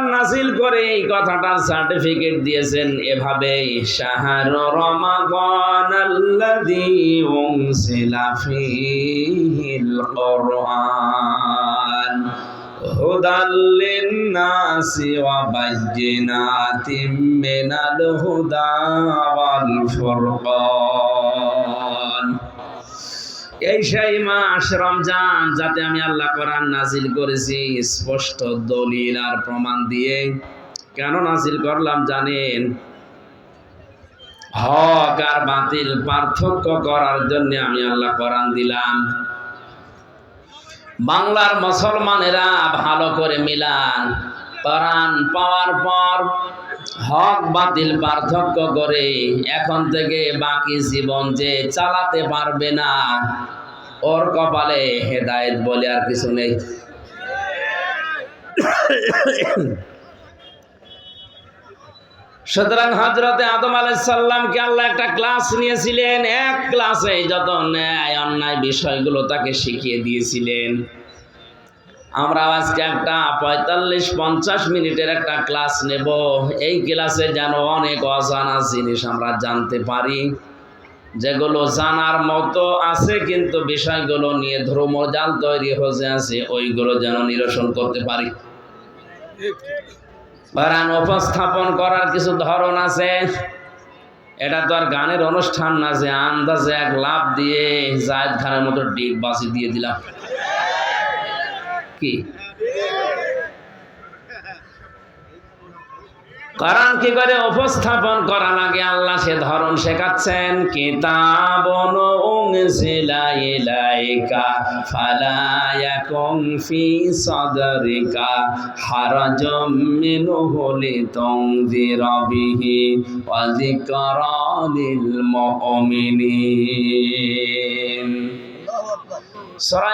কোরআন নাজিল করে এই কথাটার সার্টিফিকেট দিয়েছেন এভাবে শাহর রমাদান আল্লাযী উনসিলা ফীহিল কোরআন হুদাল লিন-নাসি ওয়া বায়্যিনাতিম মিনাল হুদা ওয়াল ফুরকান। এই সেই মাস রমজান, যাতে আমি আল্লাহ কোরআন নাজিল করেছি, স্পষ্ট দলিল আর প্রমাণ দিয়ে। কেন নাজিল করলাম জানেন? হক আর বাতিল পার্থক্য করার জন্য আমি আল্লাহ কোরআন দিলাম। বাংলার মুসলমানেরা ভালো করে মিলান, কোরআন পাওয়ার পর হক বাতিল পার্থক্য করে এখন থেকে বাকি জীবন যে চালাতে পারবে না ওর কপালে হেদায়েত বলে আর কিছু নেই। সুতরাং হজরতে আদম আলাইসাল্লামকে আল্লাহ একটা ক্লাস নিয়েছিলেন, এক ক্লাসে যত ন্যায় অন্যায় বিষয়গুলো তাকে শিখিয়ে দিয়েছিলেন। আমরা আজকে একটা পঁয়তাল্লিশ পঞ্চাশ মিনিটের একটা ক্লাস নেব। এই ক্লাসে যেন অনেক অজানা জিনিস আমরা জানতে পারি। যেগুলো জানার মতো আছে, কিন্তু বিষয়গুলো নিয়ে ধ্রুমজাল তৈরি হয়ে আছে, ওইগুলো যেন নিরসন করতে পারি। উপস্থাপন করার কিছু ধরন আছে। এটা তো আর গানের অনুষ্ঠান না যে আন্দাজে এক লাভ দিয়ে জায়দ খানের মতো ডিগ বাসি দিয়ে দিলাম। কি? কোরআন কি করে উপস্থাপন করা লাগে আল্লাহ সে ধরন শেখাচ্ছেন? কিতাবন উনজিলা ইলাইকা ফালা ইয়াকুম ফি সাদরিকা হারাজাম মিনহু লিতুনযিরা বিহি ওয়া যিকরা লিল মুমিনিন। সূরা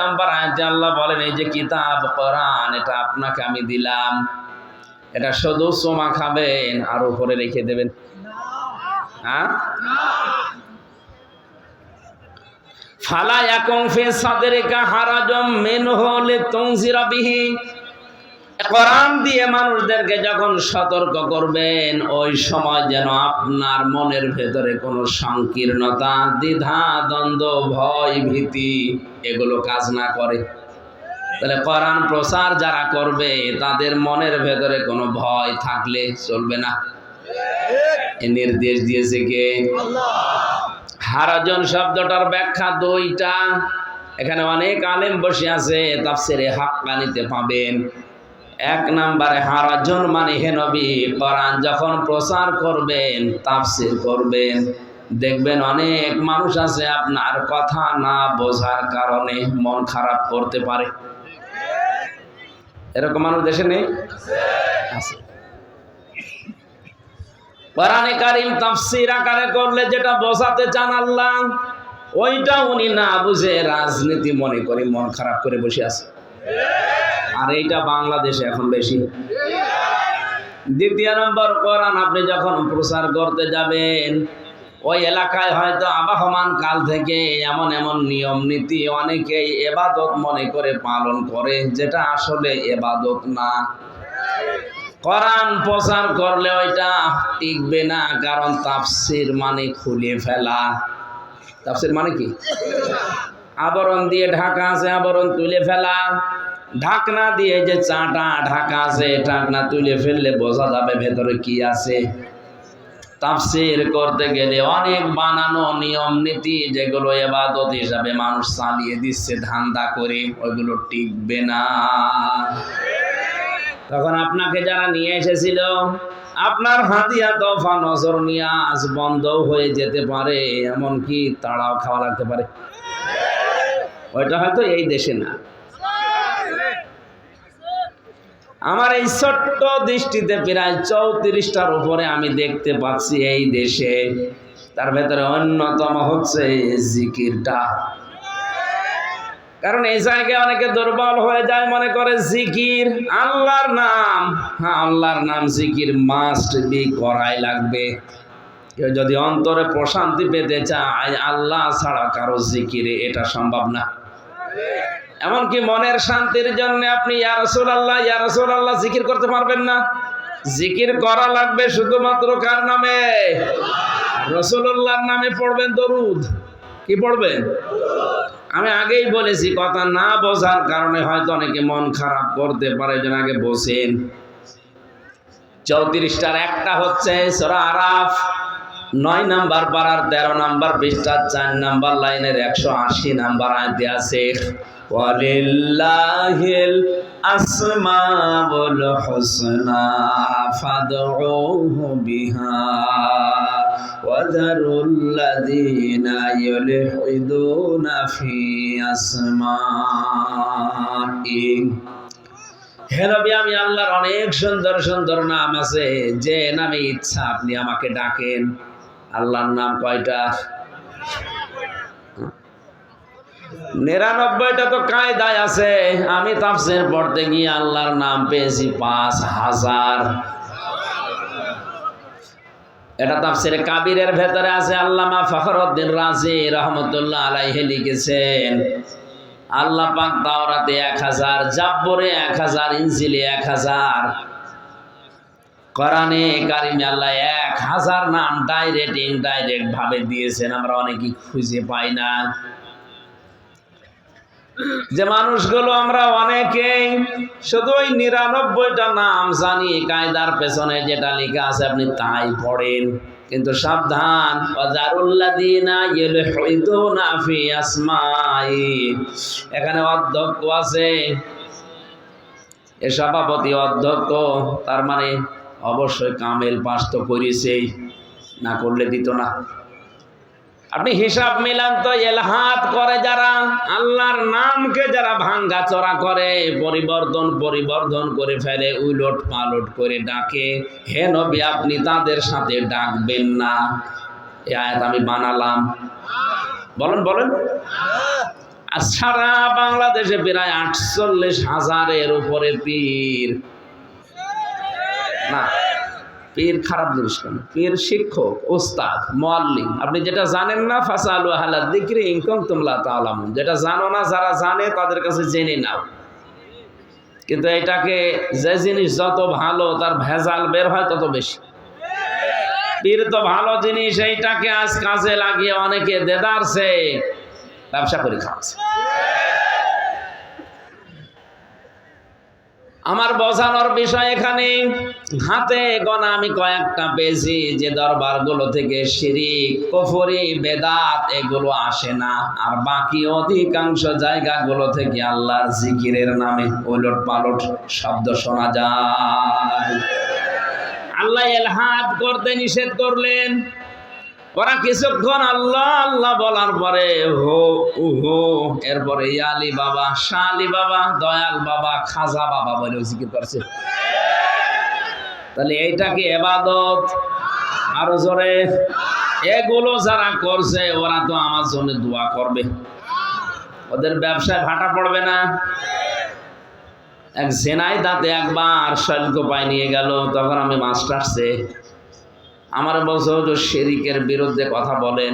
নাম্বার আয়াতে আল্লাহ বলেন, এই যে কিতাব, কোরআন, এটা আপনাকে আমি দিলাম। এটা শুধু সোমা খাবেন আর উপরে রেখে দেবেন। হ্যাঁ? ফালা ইয়াকুম ফি সাদরিকা হারাজাম মিনহু লিতুনযিরা বিহি। কোরআন দিয়ে মানুষদেরকে যখন সতর্ক করবেন, ওই সময় যেন আপনার মনের ভেতরে কোনো সংকীর্ণতা, দ্বিধা, দ্বন্দ্ব, ভয়, ভীতি এগুলো কাজ না করে। তাহলে কোরআন প্রচার যারা করবে, তাদের মনের ভেতরে কোনো ভয় থাকলে চলবে না। নির্দেশ দিয়েছে কে? হারাজন শব্দটার ব্যাখ্যা দুইটা। এখানে অনেক আলেম বসে আছে, তাফসিরে হাক্কানিতে পাবেন। এক নাম্বারে হারাজন মানে হে নবী কোরআন যখন প্রচার করবেন, তাফসির করবেন। দেখবেন অনেক মানুষ আছে আপনার কথা না বোঝার কারণে মন খারাপ করতে পারে। এরকম মানুষ দেশে নেই? কোরআনে কারিম আকারে করলে যেটা বোঝাতে চান আল্লাহ, ওইটা উনি না বুঝে রাজনীতি মনে করে মন খারাপ করে বসে আছে। আর এইটা বাংলাদেশে এখন বেশি। দ্বিতীয় নম্বর কোরআন, আপনি যখন প্রচার করতে যাবেন ওই এলাকায় হয়তো আবাহমান কাল থেকে এমন এমন নিয়ম নীতি অনেকেই এবাদত মনে করে পালন করে, যেটা আসলে এবাদত না। কোরআন প্রচার করলে ওইটা টিকবে না, কারণ তাফসির মানে খুলে ফেলা। তাফসির মানে কি? আবরণ দিয়ে ঢাকা আছে, আবরণ তুলে ফেলা। ঢাকনা দিয়ে যে চাটা ঢাকা আছে ঢাকনা তুলে ফেললে বোঝা যাবে ভেতরে কি আছে। তাফসির করতে গেলে অনেক বানানো নিয়ম, নীতি যেগুলো এবাদত হিসাবে মানুষ চালিয়ে দিচ্ছে, ধান্দা করে ওইগুলো টিকবে না। তখন আপনাকে যারা নিয়ে এসেছিল, আপনার হাতিয়া দফা নজর নিয়াজ বন্ধ হয়ে যেতে পারে, এমনকি তাড়াও খাওয়া লাগতে পারে। ওইটা হয়তো এই দেশে না। আমার এই ছোট্ট দৃষ্টিতে প্রায় চৌত্রিশটার উপরে আমি দেখতে পাচ্ছি এই দেশে। তার ভেতরে অন্যতম হচ্ছে জিকিরটা। কারণ এই জায়গায় অনেকে দুর্বল হয়ে যায় মনে করে জিকির আল্লাহর নাম। হ্যাঁ আল্লাহর নাম জিকির মাস্ট বি করাই লাগবে। কেউ যদি অন্তরে প্রশান্তি পেতে চায়, আল্লাহ ছাড়া কারও জিকিরে এটা সম্ভব না। এমনকি মনের শান্তির জন্য আপনি ইয়ারসুল আল্লাহ ইয়ারসুল আল্লাহ জিকির করতে পারবেন না। জিকির করা লাগবে শুধুমাত্র কার নামে? রসুল্লাহর নামে পড়বেন দরুদ। কি পড়বেন? আমি আগেই বলেছি, কথা না বোঝার কারণে হয়তো অনেকে মন খারাপ করতে পারে যেন আগে বসেন চৌত্রিশটার একটা হচ্ছে সোরা আরাফ, নয় নাম্বার পাড়ার তেরো নাম্বার পৃষ্ঠার চার নাম্বার লাইনের একশো আশি নাম্বার আয়তে আছে ওয়ালিল্লাহিল আসমাউল হুসনা ফাদউহু বিহা وذروا الذين يلحدون في أسمائه হে নবী আমি আল্লাহর অনেক সুন্দর সুন্দর নাম আছে যে নামে ইচ্ছা আপনি আমাকে ডাকেন আল্লাহর নাম কয়টা নিরানব্বইটা তো কায়দায় আছে। আমি তাফসির পড়তে গিয়ে আল্লাহর নাম পেয়েছি পাঁচ হাজার। এটা তাফসির কাবিরের ভেতরে আছে আল্লামা ফখরউদ্দিন রাজি রহমতুল্লাহ আলাইহি লিখেছেন, আল্লাহ পাক তাওরাতে এক হাজার, জাব্বরে এক হাজার, ইনজিলে এক হাজার। কোরআনে কারিমে আল্লাহ এক হাজার নাম ডাইরেক্ট, ইনডাইরেক্ট ভাবে দিয়েছেন। আমরা অনেকেই খুঁজে পাই না। যে মানুষগুলো আমরা অনেকেই শুধু ওই নিরানব্বইটা নাম জানি, কায়দার পেছনে যেটা লেখা আছে আপনি তাই পড়েন। কিন্তু সাবধান এখানে অধ্যক্ষ আছে। এ সভাপতি অধ্যক্ষ, তার মানে অবশ্যই কামেল পাস তো করেছেই। না করলে দিত না। আপনি হিসাব মিলান তো এলহাত করে যারা, আল্লাহর নামকে যারা ভাঙ্গা চড়া করে, পরিবর্তন পরিবর্তন করে ফেলে, উলট পালট করে ডাকে। হে নবী, আপনি তাদের সাথে ডাকবেন না। এ আয়াত আমি বানালাম। বলেন বলেন। আর সারা বাংলাদেশে প্রায় আটচল্লিশ হাজারের উপরে পীর। না। পীর খারাপ জিনিস কেন? পীর শিক্ষক, ওস্তাদ, মোয়াল্লিম, আপনি যেটা জানেন না, ফাসালু আহলা দিকরি ইনকম তোমলা তালামুন। যেটা জানো না, যারা জানে তাদের কাছে জেনে নাও। কিন্তু এটাকে যে জিনিস যত ভালো, তার ভেজাল বের হয় তত বেশি। পীর তো ভালো জিনিস, এইটাকে আজ কাজে লাগিয়ে অনেকে দেদারছে, ব্যবসা করে খাচ্ছে আমার বোঝানোর বিষয় এখানে, হাতে গনা আমি কয়েকটা পেয়েছি, যে দরবারগুলো থেকে শিরিক, কফরি, বেদাত, এগুলো আসে না। আর বাকি অধিকাংশ জায়গাগুলো থেকে আল্লাহর জিকিরের নামে ওলট পালট শব্দ শোনা যায়। আল্লাহ এলহাদ করতে নিষেধ করলেন। ওরা কিছুক্ষণ আল্লাহ আল্লাহ বলার পরে, হো, উহো। এরপরে ইয়ালি বাবা শালি বাবা, দয়াল বাবা, খাজা বাবা, বলে জিকির করছে। তাহলে এইটা কি এবাদত? আরও জোরে। এগুলো যারা করছে, ওরা তো আমার জন্য দোয়া করবে। ওদের ব্যবসায় ভাটা পড়বে না। এক জেনাই দাঁতে একবার শৈল্য পায় নিয়ে গেল, তখন আমি মাস্টার্সে আমার বলছে হুজুর শেরিকের বিরুদ্ধে কথা বলেন।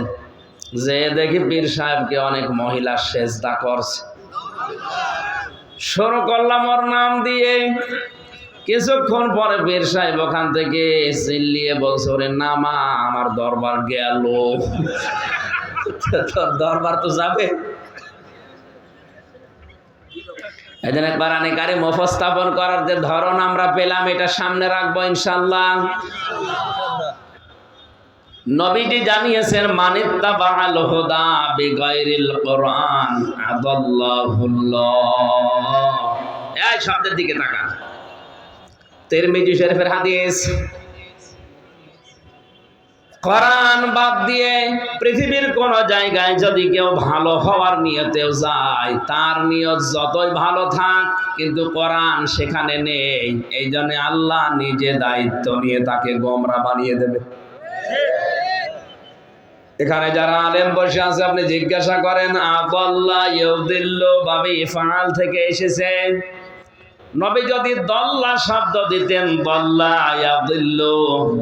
যে দেখি পীর সাহেবকে অনেক মহিলা সেজদা করছে। শুরু করলাম ওর নাম দিয়ে। কিছুক্ষণ পরে পীর সাহেব ওখান থেকে চিল্লিয়ে বলছে, ওরে নামা আমার দরবার গেল। দরবার তো যাবে। কোরআনে কারিম উপস্থাপন করার যে ধরন আমরা পেলাম, এটা সামনে রাখব ইনশাল্লাহ। নবীজি জানিয়েছেন মানিত্তা হুদা কোরআন আদাল্লাহুল্লাহ। এই শব্দের দিকে শরীফের হাদিস, কোরআন বাদ দিয়ে পৃথিবীর কোন জায়গায় যদি কেউ ভালো হওয়ার নিয়তেও যায়, তার নিয়ত যতই ভালো থাক, কিন্তু কোরআন সেখানে নেই। এই জন্য আল্লাহ নিজে দায়িত্ব নিয়ে তাকে গোমরা বানিয়ে দেবে। এখানে যারা আলেম বসে আছে, আপনি জিজ্ঞাসা করেন বাবে ইফআল থেকে এসেছে নবী যদি দল্লা শব্দ দিতেন, দল্লা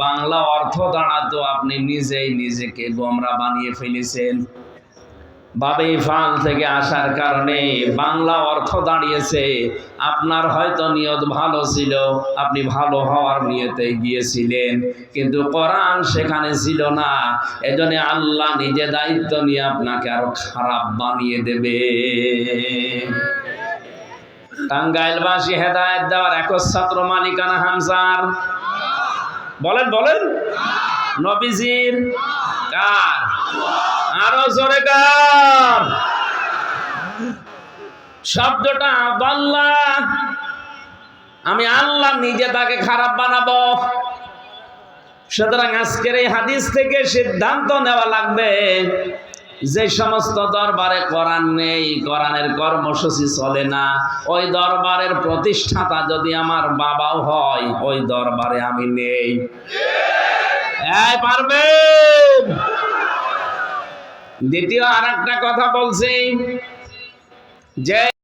বাংলা অর্থ দাঁড়াতো, আপনি নিজেই নিজেকে গোমরা বানিয়ে ফেলেছেন। বাবে ফাল থেকে আসার কারণে বাংলা অর্থ দাঁড়িয়েছে। আপনার হয়তো নিয়ত ভালো ছিল, আপনি ভালো হওয়ার নিয়তে গিয়েছিলেন, কিন্তু কোরআন সেখানে ছিল না। এজন্য আল্লাহ নিজে দায়িত্ব নিয়ে আপনাকে আরও খারাপ বানিয়ে দেবে। টাঙ্গাইলবাসী হেদায়ত দেওয়ার একচ্ছত্র মালিকানা হামসার। বলেন বলেন। নবীজির কার? আরও জোরে কার শব্দটা আল্লাহ আমি আল্লাহ নিজে তাকে খারাপ বানাবো। সুতরাং আজকের এই হাদিস থেকে সিদ্ধান্ত নেওয়া লাগবে যে সমস্ত দরবারে কোরআন নেই, কোরআনের কর্মসূচি চলে না। ওই দরবারের প্রতিষ্ঠাতা যদি আমার বাবাও হয়, ওই দরবারে আমি নেই। এই পারবেন? দ্বিতীয় আর একটা কথা বলছি। যে